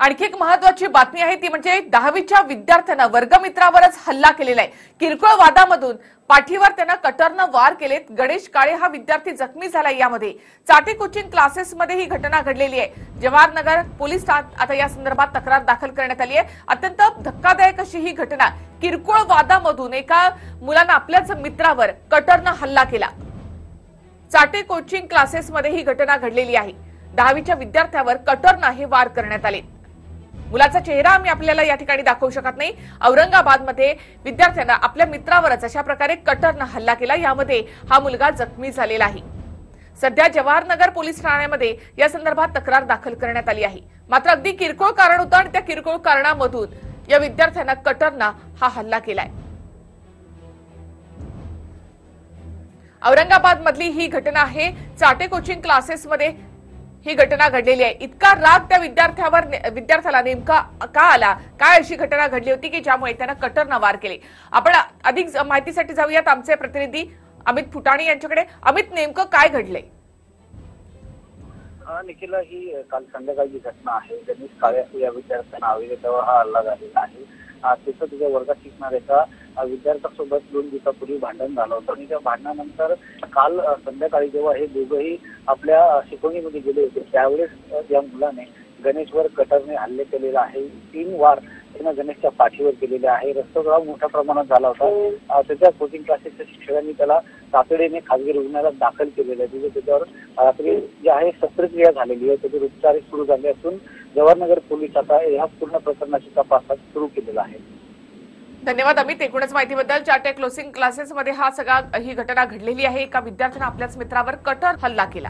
आणखी एक महत्वाची बातमी आहे ती म्हणजे दहावीच्या विद्यार्थ्यांना वर्गमित्रावरच हल्ला केलेला आहे. किरकोळ वादामधून पाठीवर त्यांना कटरनं वार केलेत. गणेश काळे हा विद्यार्थी जखमी झाला यामध्ये. चाटे कोचिंग क्लासेसमध्ये ही घटना घडलेली आहे. जवाहरनगर पोलीस आता या संदर्भात तक्रार दाखल करण्यात आली आहे. अत्यंत धक्कादायक अशी ही घटना. किरकोळ वादामधून एका मुलानं आपल्याच मित्रावर कटरनं हल्ला केला. चाटे कोचिंग क्लासेसमध्ये ही घटना घडलेली आहे. दहावीच्या विद्यार्थ्यावर कटरनं हे वार करण्यात आले. मुलाचा चेहरा आम्ही आपल्याला या ठिकाणी दाखवू शकत नाही. औरंगाबादमध्ये विद्यार्थ्यांना आपल्या मित्रावरच अशा प्रकारे कटरनं हल्ला केला. यामध्ये हा मुलगा जखमी झालेला आहे. सध्या जवाहरनगर पोलीस ठाण्यामध्ये या संदर्भात तक्रार दाखल करण्यात आली आहे. मात्र अगदी किरकोळ कारण होतं आणि त्या किरकोळ कारणामधून या विद्यार्थ्यांना कटरना हा हल्ला केलाय. औरंगाबाद मधली ही घटना आहे. चाटे कोचिंग क्लासेसमध्ये ही घटना घडलेली आहे. इतका राग त्या विद्यार्थ्यावर विद्यार्थ्याला नेमका का आला? काय अशी घटना घडली होती की ज्यामुळे त्यानं कटरनं वार केले? आपण अधिक माहितीसाठी जाऊयात आमचे प्रतिनिधी अमित फुटाणे यांच्याकडे. अमित नेमकं काय घडलंय? निखिला ही काल संध्याकाळची घटना आहे. गणेश काळे या विद्यार्थ्यांना अविरेतावर हा हल्ला झालेला आहे. तिथं तुझ्या वर्गात शिकणाऱ्या विद्यार्थ्यासोबत दोन दिवसापूर्वी भांडण झालं होतं. आणि त्या भांडणानंतर काल संध्याकाळी जेव्हा हे दोघंही आपल्या शिकवणीमध्ये गेले होते त्यावेळेस या मुलाने गणेशवर कटरने हल्ले केलेला आहे. तीन वार त्यानं गणेशच्या पाठीवर केलेले आहे. रक्तस्राव मोठ्या प्रमाणात झाला होता. अ, त्याच्या कोचिंग क्लासेसच्या शिक्षकांनी त्याला तातडीने खासगी रुग्णालयात दाखल केलेलं आहे. तिथे त्याच्यावर रात्री जे आहे शस्त्रक्रिया झालेली आहे. त्याचे उपचार सुरू झाले असून जवाहरनगर पोलीस आता या पूर्ण प्रकरणाची तपास सुरू केलेला आहे. धन्यवाद अमित. एकूणच माहितीबद्दल चाटे क्लोसिंग क्लासेसमध्ये हा सगळा ही घटना घडलेली आहे. एका विद्यार्थ्यानं आपल्याच मित्रावर कटर हल्ला केला.